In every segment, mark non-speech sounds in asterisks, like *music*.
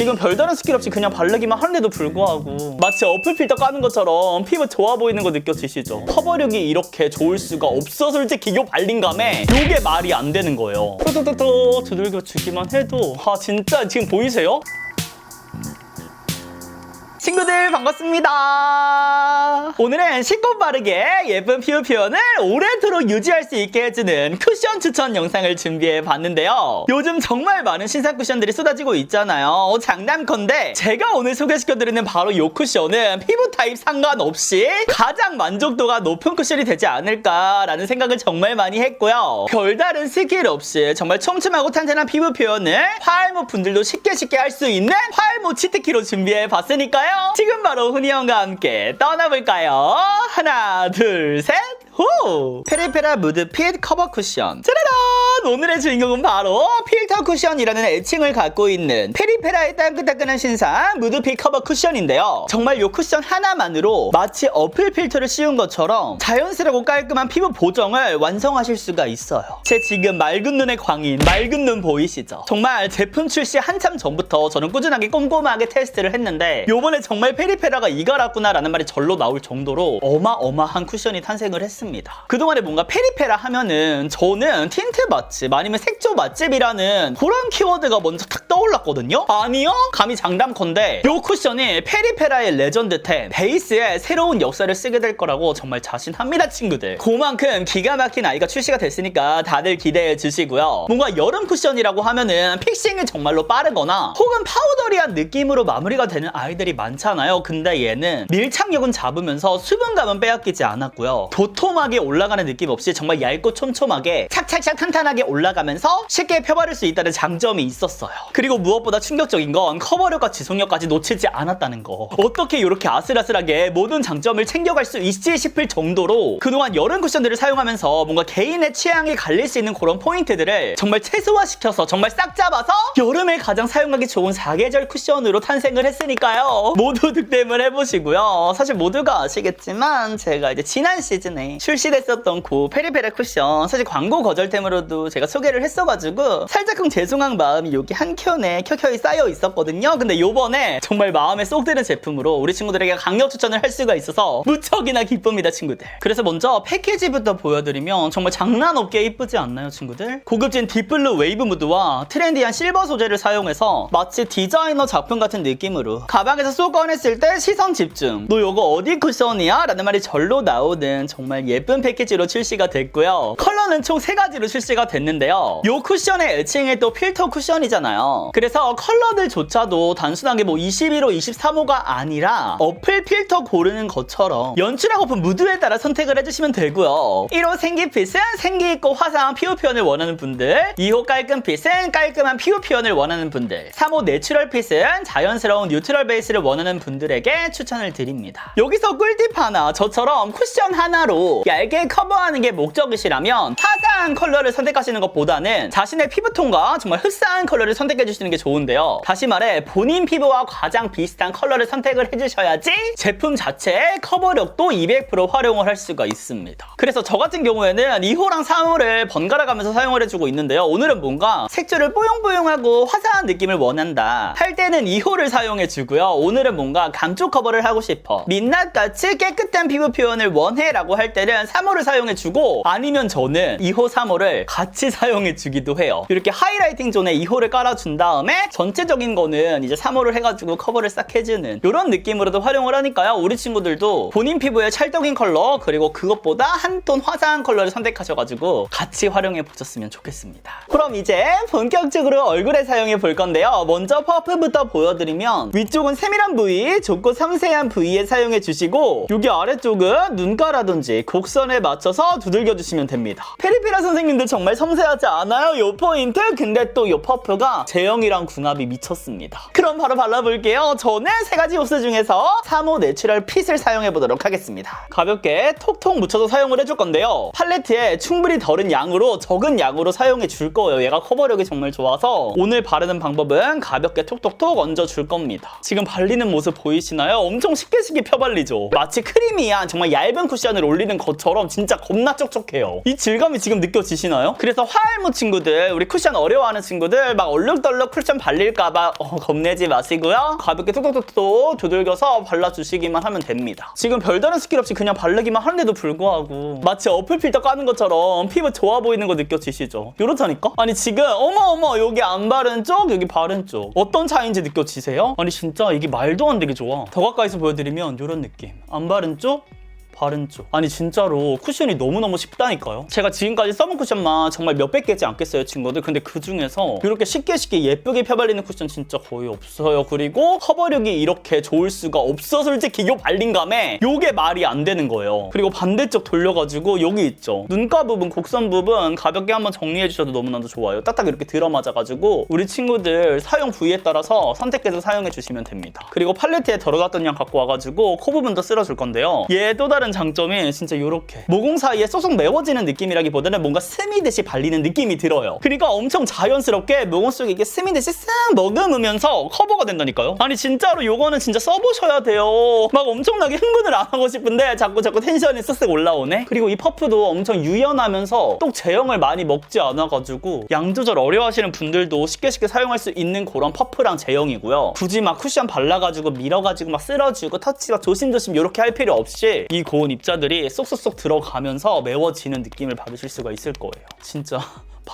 지금 별다른 스킬 없이 그냥 바르기만 하는데도 불구하고 마치 어플 필터 까는 것처럼 피부 좋아 보이는 거 느껴지시죠? 커버력이 이렇게 좋을 수가 없어 솔직히 요 발림감에 요게 말이 안 되는 거예요. 또또또또 두들겨 주기만 해도 아 진짜 지금 보이세요? 친구들 반갑습니다. 오늘은 쉽고 빠르게 예쁜 피부 표현을 오래도록 유지할 수 있게 해주는 쿠션 추천 영상을 준비해 봤는데요. 요즘 정말 많은 신상 쿠션들이 쏟아지고 있잖아요. 장난컨대 제가 오늘 소개시켜드리는 바로 이 쿠션은 피부 타입 상관없이 가장 만족도가 높은 쿠션이 되지 않을까라는 생각을 정말 많이 했고요. 별다른 스킬 없이 정말 촘촘하고 탄탄한 피부 표현을 화알모 분들도 쉽게 쉽게 할 수 있는 화알모 치트키로 준비해 봤으니까요. 지금 바로 훈이 형과 함께 떠나볼까요? 하나, 둘, 셋, 후! 페리페라 무드 핏 커버 쿠션. 짜라란! 오늘의 주인공은 바로 필터 쿠션이라는 애칭을 갖고 있는 페리페라의 따끈따끈한 신상 무드핏 커버 쿠션인데요. 정말 이 쿠션 하나만으로 마치 어플 필터를 씌운 것처럼 자연스럽고 깔끔한 피부 보정을 완성하실 수가 있어요. 제 지금 맑은 눈의 광인, 맑은 눈 보이시죠? 정말 제품 출시 한참 전부터 저는 꾸준하게 꼼꼼하게 테스트를 했는데 요번에 정말 페리페라가 이거라구나라는 말이 절로 나올 정도로 어마어마한 쿠션이 탄생을 했습니다. 그동안에 뭔가 페리페라 하면은 저는 틴트 맛집 아니면 색조 맛집이라는 그런 키워드가 먼저 탁 떠올랐거든요? 아니요? 감히 장담컨대 요 쿠션이 페리페라의 레전드템 베이스에 새로운 역사를 쓰게 될 거라고 정말 자신합니다 친구들 그만큼 기가 막힌 아이가 출시가 됐으니까 다들 기대해 주시고요 뭔가 여름 쿠션이라고 하면은 픽싱이 정말로 빠르거나 혹은 파우더리한 느낌으로 마무리가 되는 아이들이 많잖아요 근데 얘는 밀착력은 잡으면서 수분감은 빼앗기지 않았고요 도톰하게 올라가는 느낌 없이 정말 얇고 촘촘하게 착착착 탄탄하게 올라가면서 쉽게 펴바를 수 있다는 장점이 있었어요. 그리고 무엇보다 충격적인 건 커버력과 지속력까지 놓치지 않았다는 거. 어떻게 이렇게 아슬아슬하게 모든 장점을 챙겨갈 수 있지 싶을 정도로 그동안 여름 쿠션들을 사용하면서 뭔가 개인의 취향이 갈릴 수 있는 그런 포인트들을 정말 최소화시켜서 정말 싹 잡아서 여름에 가장 사용하기 좋은 사계절 쿠션으로 탄생을 했으니까요. 모두 득템을 해보시고요. 사실 모두가 아시겠지만 제가 이제 지난 시즌에 출시됐었던 그 페리페라 쿠션 사실 광고 거절템으로도 제가 소개를 했어가지고 살짝쿵 죄송한 마음이 여기 한 켠에 켜켜이 쌓여 있었거든요 근데 요번에 정말 마음에 쏙 드는 제품으로 우리 친구들에게 강력 추천을 할 수가 있어서 무척이나 기쁩니다 친구들 그래서 먼저 패키지부터 보여드리면 정말 장난 없게 이쁘지 않나요 친구들? 고급진 딥블루 웨이브 무드와 트렌디한 실버 소재를 사용해서 마치 디자이너 작품 같은 느낌으로 가방에서 쏙 꺼냈을 때 시선 집중 너 요거 어디 쿠션이야? 라는 말이 절로 나오는 정말 예쁜 패키지로 출시가 됐고요 컬러는 총 세가지로 출시가 됐는데 요. 요 쿠션의 애칭이 또 필터 쿠션이잖아요. 그래서 컬러들조차도 단순하게 뭐 21호, 23호가 아니라 어플 필터 고르는 것처럼 연출하고 픈 무드에 따라 선택을 해주시면 되고요. 1호 생기핏은 생기있고 화사한 피부 표현을 원하는 분들 2호 깔끔핏은 깔끔한 피부 표현을 원하는 분들 3호 내추럴핏은 자연스러운 뉴트럴 베이스를 원하는 분들에게 추천을 드립니다. 여기서 꿀팁 하나 저처럼 쿠션 하나로 얇게 커버하는 게 목적이시라면 화사한 컬러를 선택하 시는 것보다는 자신의 피부톤과 정말 흡사한 컬러를 선택해 주시는 게 좋은데요. 다시 말해 본인 피부와 가장 비슷한 컬러를 선택을 해주셔야지 제품 자체의 커버력도 200% 활용을 할 수가 있습니다. 그래서 저 같은 경우에는 2호랑 3호를 번갈아 가면서 사용을 해주고 있는데요. 오늘은 뭔가 색조를 뽀용뽀용하고 화사한 느낌을 원한다 할 때는 2호를 사용해 주고요. 오늘은 뭔가 감쪽 커버를 하고 싶어 민낯같이 깨끗한 피부 표현을 원해 라고 할 때는 3호를 사용해 주고 아니면 저는 2호 3호를 같이 *laughs* 사용해 주기도 해요. 이렇게 하이라이팅 존에 2호를 깔아준 다음에 전체적인 거는 이제 3호를 해가지고 커버를 싹 해주는 이런 느낌으로도 활용을 하니까요. 우리 친구들도 본인 피부에 찰떡인 컬러 그리고 그것보다 한 톤 화사한 컬러를 선택하셔가지고 같이 활용해 보셨으면 좋겠습니다. 그럼 이제 본격적으로 얼굴에 사용해 볼 건데요. 먼저 퍼프부터 보여드리면 위쪽은 세밀한 부위 좁고 섬세한 부위에 사용해 주시고 여기 아래쪽은 눈가라든지 곡선에 맞춰서 두들겨 주시면 됩니다. 페리페라 선생님들 정말 섬세하지 않아요 요 포인트? 근데 또 요 퍼프가 제형이랑 궁합이 미쳤습니다. 그럼 바로 발라볼게요. 저는 세 가지 호스 중에서 3호 내추럴 핏을 사용해 보도록 하겠습니다. 가볍게 톡톡 묻혀서 사용을 해줄 건데요. 팔레트에 충분히 덜은 양으로 적은 양으로 사용해 줄 거예요. 얘가 커버력이 정말 좋아서 오늘 바르는 방법은 가볍게 톡톡톡 얹어 줄 겁니다. 지금 발리는 모습 보이시나요? 엄청 쉽게 쉽게 펴발리죠. 마치 크리미한 정말 얇은 쿠션을 올리는 것처럼 진짜 겁나 촉촉해요. 이 질감이 지금 느껴지시나요? 그래 서 화알무 친구들, 우리 쿠션 어려워하는 친구들 막 얼룩덜룩 쿠션 발릴까봐 어, 겁내지 마시고요. 가볍게 톡톡톡톡 두들겨서 발라주시기만 하면 됩니다. 지금 별다른 스킬 없이 그냥 바르기만 하는데도 불구하고 마치 어플 필터 까는 것처럼 피부 좋아 보이는 거 느껴지시죠? 이렇다니까? 아니 지금 어머 어머 여기 안 바른 쪽 여기 바른 쪽 어떤 차이인지 느껴지세요? 아니 진짜 이게 말도 안 되게 좋아. 더 가까이서 보여드리면 이런 느낌. 안 바른 쪽 바른 쪽. 아니 진짜로 쿠션이 너무너무 쉽다니까요. 제가 지금까지 써본 쿠션만 정말 몇백 개지 않겠어요 친구들. 근데 그 중에서 이렇게 쉽게 쉽게 예쁘게 펴발리는 쿠션 진짜 거의 없어요. 그리고 커버력이 이렇게 좋을 수가 없어 솔직히 요 발림감에 요게 말이 안 되는 거예요. 그리고 반대쪽 돌려가지고 여기 있죠. 눈가 부분, 곡선 부분 가볍게 한번 정리해 주셔도 너무나도 좋아요. 딱딱 이렇게 들어맞아가지고 우리 친구들 사용 부위에 따라서 선택해서 사용해 주시면 됩니다. 그리고 팔레트에 덜어놨던 양 갖고 와가지고 코 부분도 쓸어줄 건데요. 얘또 다른 장점이 진짜 이렇게 모공 사이에 쏙쏙 메워지는 느낌이라기보다는 뭔가 스미듯이 발리는 느낌이 들어요. 그러니까 엄청 자연스럽게 모공 속에 이게 스미듯이 싹 머금으면서 커버가 된다니까요. 아니 진짜로 요거는 진짜 써보셔야 돼요. 막 엄청나게 흥분을 안 하고 싶은데 자꾸 자꾸 텐션이 쓱쓱 올라오네. 그리고 이 퍼프도 엄청 유연하면서 또 제형을 많이 먹지 않아가지고 양 조절 어려워하시는 분들도 쉽게 쉽게 사용할 수 있는 그런 퍼프랑 제형이고요. 굳이 막 쿠션 발라가지고 밀어가지고 막 쓸어주고 터치가 조심조심 이렇게 할 필요 없이 이 고온 입자들이 쏙쏙쏙 들어가면서 메워지는 느낌을 받으실 수가 있을 거예요. 진짜.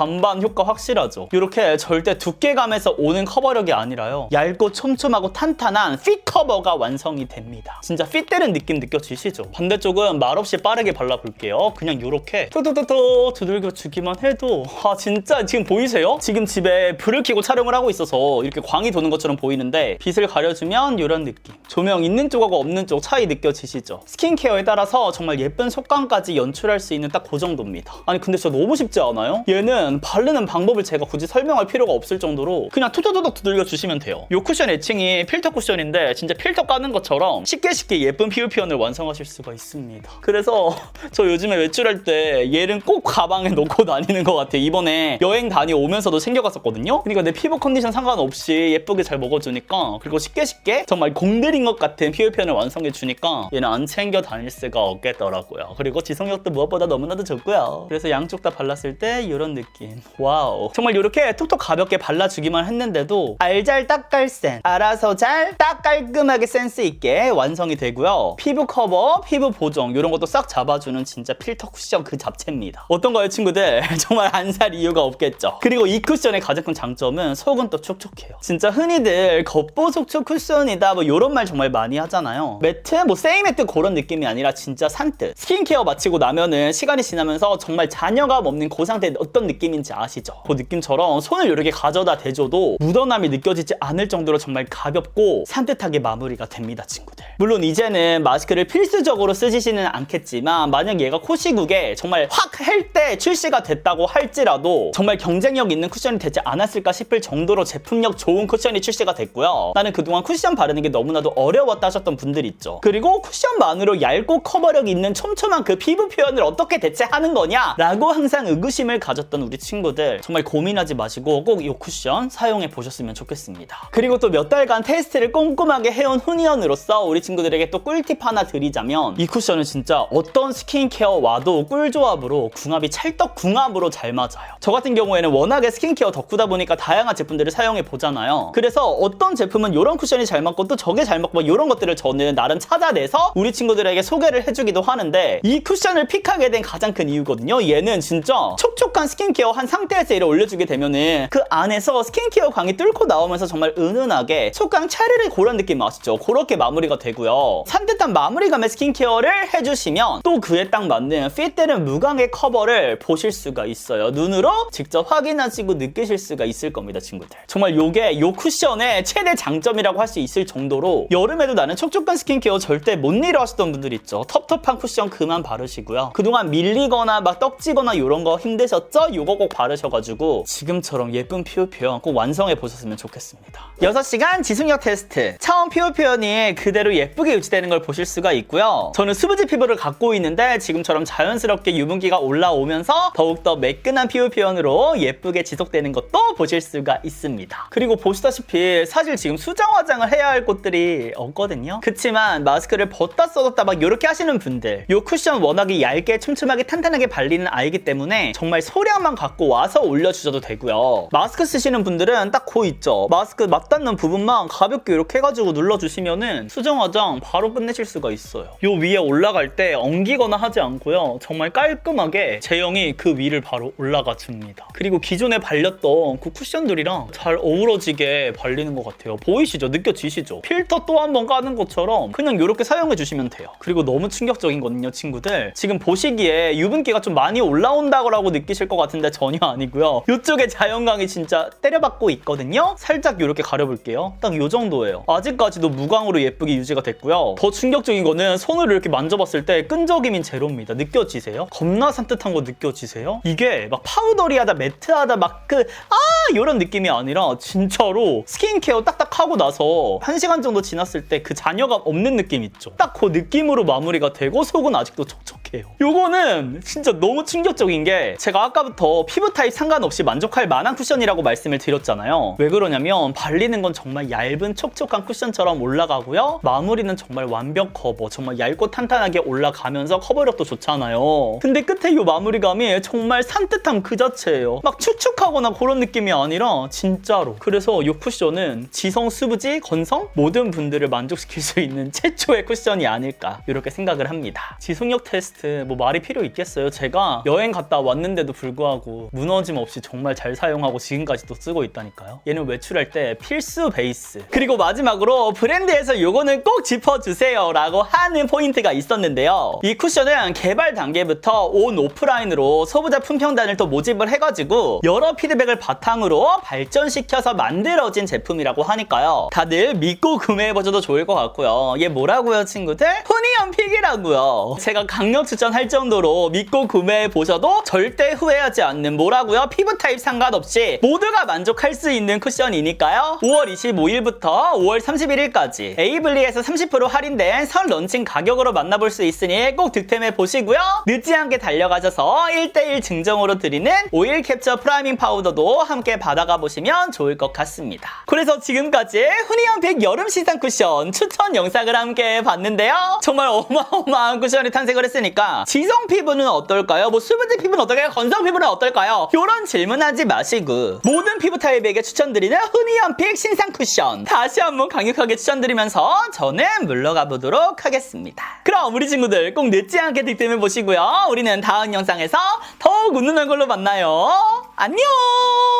반반 효과 확실하죠. 이렇게 절대 두께감에서 오는 커버력이 아니라요. 얇고 촘촘하고 탄탄한 핏 커버가 완성이 됩니다. 진짜 핏되는 느낌 느껴지시죠? 반대쪽은 말없이 빠르게 발라볼게요. 그냥 이렇게 톡톡톡톡 두들겨 주기만 해도 아 진짜 지금 보이세요? 지금 집에 불을 켜고 촬영을 하고 있어서 이렇게 광이 도는 것처럼 보이는데 빛을 가려주면 이런 느낌. 조명 있는 쪽하고 없는 쪽 차이 느껴지시죠? 스킨케어에 따라서 정말 예쁜 속감까지 연출할 수 있는 딱 그 정도입니다. 아니 근데 진짜 너무 쉽지 않아요? 얘는 바르는 방법을 제가 굳이 설명할 필요가 없을 정도로 그냥 투두두둑 두들겨 주시면 돼요. 이 쿠션 애칭이 필터 쿠션인데 진짜 필터 까는 것처럼 쉽게 쉽게 예쁜 피부 표현을 완성하실 수가 있습니다. 그래서 *laughs* 저 요즘에 외출할 때 얘는 꼭 가방에 넣고 다니는 것 같아요. 이번에 여행 다녀오면서도 챙겨갔었거든요. 그러니까 내 피부 컨디션 상관없이 예쁘게 잘 먹어주니까 그리고 쉽게 쉽게 정말 공들인 것 같은 피부 표현을 완성해 주니까 얘는 안 챙겨 다닐 수가 없겠더라고요. 그리고 지속력도 무엇보다 너무나도 좋고요. 그래서 양쪽 다 발랐을 때 이런 느낌. 와우. 정말 이렇게 톡톡 가볍게 발라주기만 했는데도 알잘 딱깔센 알아서 잘 딱 깔끔하게 센스 있게 완성이 되고요. 피부 커버, 피부 보정 이런 것도 싹 잡아주는 진짜 필터 쿠션 그 잡채입니다. 어떤가요 친구들? *laughs* 정말 안 살 이유가 없겠죠. 그리고 이 쿠션의 가장 큰 장점은 속은 또 촉촉해요. 진짜 흔히들 겉보속촉 쿠션이다 뭐 이런 말 정말 많이 하잖아요. 매트 뭐 세이 매트 그런 느낌이 아니라 진짜 산뜻. 스킨케어 마치고 나면은 시간이 지나면서 정말 잔여감 없는 그 상태 어떤 느낌 인지 아시죠? 그 느낌처럼 손을 이렇게 가져다 대줘도 묻어남이 느껴지지 않을 정도로 정말 가볍고 산뜻하게 마무리가 됩니다, 친구들. 물론 이제는 마스크를 필수적으로 쓰시지는 않겠지만 만약 얘가 코 시국에 정말 확 할 때 출시가 됐다고 할지라도 정말 경쟁력 있는 쿠션이 되지 않았을까 싶을 정도로 제품력 좋은 쿠션이 출시가 됐고요. 나는 그동안 쿠션 바르는 게 너무나도 어려웠다 하셨던 분들 있죠. 그리고 쿠션만으로 얇고 커버력 있는 촘촘한 그 피부 표현을 어떻게 대체하는 거냐? 라고 항상 의구심을 가졌던 우리 친구들 정말 고민하지 마시고 꼭 이 쿠션 사용해 보셨으면 좋겠습니다. 그리고 또 몇 달간 테스트를 꼼꼼하게 해온 훈이언으로서 우리 친구들에게 또 꿀팁 하나 드리자면 이 쿠션은 진짜 어떤 스킨케어 와도 꿀조합으로 궁합이 찰떡 궁합으로 잘 맞아요. 저 같은 경우에는 워낙에 스킨케어 덕후다 보니까 다양한 제품들을 사용해 보잖아요. 그래서 어떤 제품은 이런 쿠션이 잘 맞고 또 저게 잘 맞고 이런 것들을 저는 나름 찾아내서 우리 친구들에게 소개를 해주기도 하는데 이 쿠션을 픽하게 된 가장 큰 이유거든요. 얘는 진짜 촉촉한 스킨케어 한 상태에서 얘를 올려주게 되면은 그 안에서 스킨케어 광이 뚫고 나오면서 정말 은은하게 속광 차르르 그런 느낌 아시죠? 그렇게 마무리가 되고요. 산뜻한 마무리감의 스킨케어를 해주시면 또 그에 딱 맞는 핏되는 무광의 커버를 보실 수가 있어요. 눈으로 직접 확인하시고 느끼실 수가 있을 겁니다, 친구들. 정말 요게 요 쿠션의 최대 장점이라고 할 수 있을 정도로 여름에도 나는 촉촉한 스킨케어 절대 못 내려 하셨던 분들 있죠. 텁텁한 쿠션 그만 바르시고요. 그동안 밀리거나 막 떡지거나 이런 거 힘드셨죠? 요거 꼭 바르셔가지고 지금처럼 예쁜 피부 표현 꼭 완성해 보셨으면 좋겠습니다. 6시간 지속력 테스트. 처음 피부 표현이 그대로 예쁘게 유지되는 걸 보실 수가 있고요. 저는 수부지 피부를 갖고 있는데 지금처럼 자연스럽게 유분기가 올라오면서 더욱더 매끈한 피부 표현으로 예쁘게 지속되는 것도 보실 수가 있습니다. 그리고 보시다시피 사실 지금 수정 화장을 해야 할 곳들이 없거든요. 그치만 마스크를 벗다 써뒀다 막 이렇게 하시는 분들 이 쿠션 워낙에 얇게 촘촘하게 탄탄하게 발리는 아이기 때문에 정말 소량만 갖고 와서 올려주셔도 되고요. 마스크 쓰시는 분들은 딱 고 있죠. 마스크 맞닿는 부분만 가볍게 이렇게 해가지고 눌러주시면은 수정 화장 바로 끝내실 수가 있어요. 요 위에 올라갈 때 엉기거나 하지 않고요. 정말 깔끔하게 제형이 그 위를 바로 올라가 줍니다. 그리고 기존에 발렸던 그 쿠션들이랑 잘 어우러지게 발리는 것 같아요. 보이시죠? 느껴지시죠? 필터 또 한 번 까는 것처럼 그냥 이렇게 사용해 주시면 돼요. 그리고 너무 충격적인 거는요, 친구들. 지금 보시기에 유분기가 좀 많이 올라온다고 느끼실 것 같은데 전혀 아니고요. 이쪽에 자연광이 진짜 때려받고 있거든요. 살짝 이렇게 가려볼게요. 딱 이 정도예요. 아직까지도 무광으로 예쁘게 유지가 됐고요. 더 충격적인 거는 손으로 이렇게 만져봤을 때 끈적임인 제로입니다. 느껴지세요? 겁나 산뜻한 거 느껴지세요? 이게 막 파우더리하다, 매트하다, 막 그, 아! 이런 느낌이 아니라 진짜로 스킨케어 딱딱 하고 나서 한 시간 정도 지났을 때 그 잔여감 없는 느낌 있죠? 딱 그 느낌으로 마무리가 되고 속은 아직도 촉촉해요. 요거는 진짜 너무 충격적인 게 제가 아까부터 피부 타입 상관없이 만족할 만한 쿠션이라고 말씀을 드렸잖아요. 왜 그러냐면 발리는 건 정말 얇은 촉촉한 쿠션처럼 올라가고요. 마무리는 정말 완벽 커버, 정말 얇고 탄탄하게 올라가면서 커버력도 좋잖아요. 근데 끝에 이 마무리감이 정말 산뜻함 그 자체예요. 막 축축하거나 그런 느낌이 아니라 진짜로. 그래서 이 쿠션은 지성, 수부지, 건성 모든 분들을 만족시킬 수 있는 최초의 쿠션이 아닐까 이렇게 생각을 합니다. 지속력 테스트 뭐 말이 필요 있겠어요. 제가 여행 갔다 왔는데도 불구하고 무너짐 없이 정말 잘 사용하고 지금까지도 쓰고 있다니까요. 얘는 외출할 때 필수 베이스. 그리고 마지막으로 브랜드에서 요거는 꼭 짚어주세요 라고 하는 포인트가 있었는데요. 이 쿠션은 개발 단계부터 온 오프라인으로 소비자 품평단을 또 모집을 해가지고 여러 피드백을 바탕으로 발전시켜서 만들어진 제품이라고 하니까요. 다들 믿고 구매해보셔도 좋을 것 같고요. 얘 뭐라고요 친구들? 후니언 픽이라고요. 제가 강력 추천할 정도로 믿고 구매해보셔도 절대 후회하지 않는 뭐라고요? 피부 타입 상관없이 모두가 만족할 수 있는 쿠션이니까요. 5월 25일부터 5월 31일까지 에이블리에서 30% 할인된 설 런칭 가격으로 만나볼 수 있으니 꼭 득템해 보시고요. 늦지 않게 달려가셔서 1대1 증정으로 드리는 오일 캡처 프라이밍 파우더도 함께 받아가 보시면 좋을 것 같습니다. 그래서 지금까지 후니언픽 여름 시상 쿠션 추천 영상을 함께 봤는데요. 정말 어마어마한 쿠션이 탄생을 했으니까 지성 피부는 어떨까요? 뭐 수분지 피부는 어떨까요? 건성 피부는 어떨까요? 이런 질문하지 마시고 모든 피부 타입에게 추천드리는 후니언픽 신상 쿠션 다시 한번 강력하게 추천드리면서 저는 물러가 보도록 하겠습니다. 그럼 우리 친구들 꼭 늦지 않게 득템해 보시고요. 우리는 다음 영상에서 더욱 웃는 얼굴로 만나요. 안녕!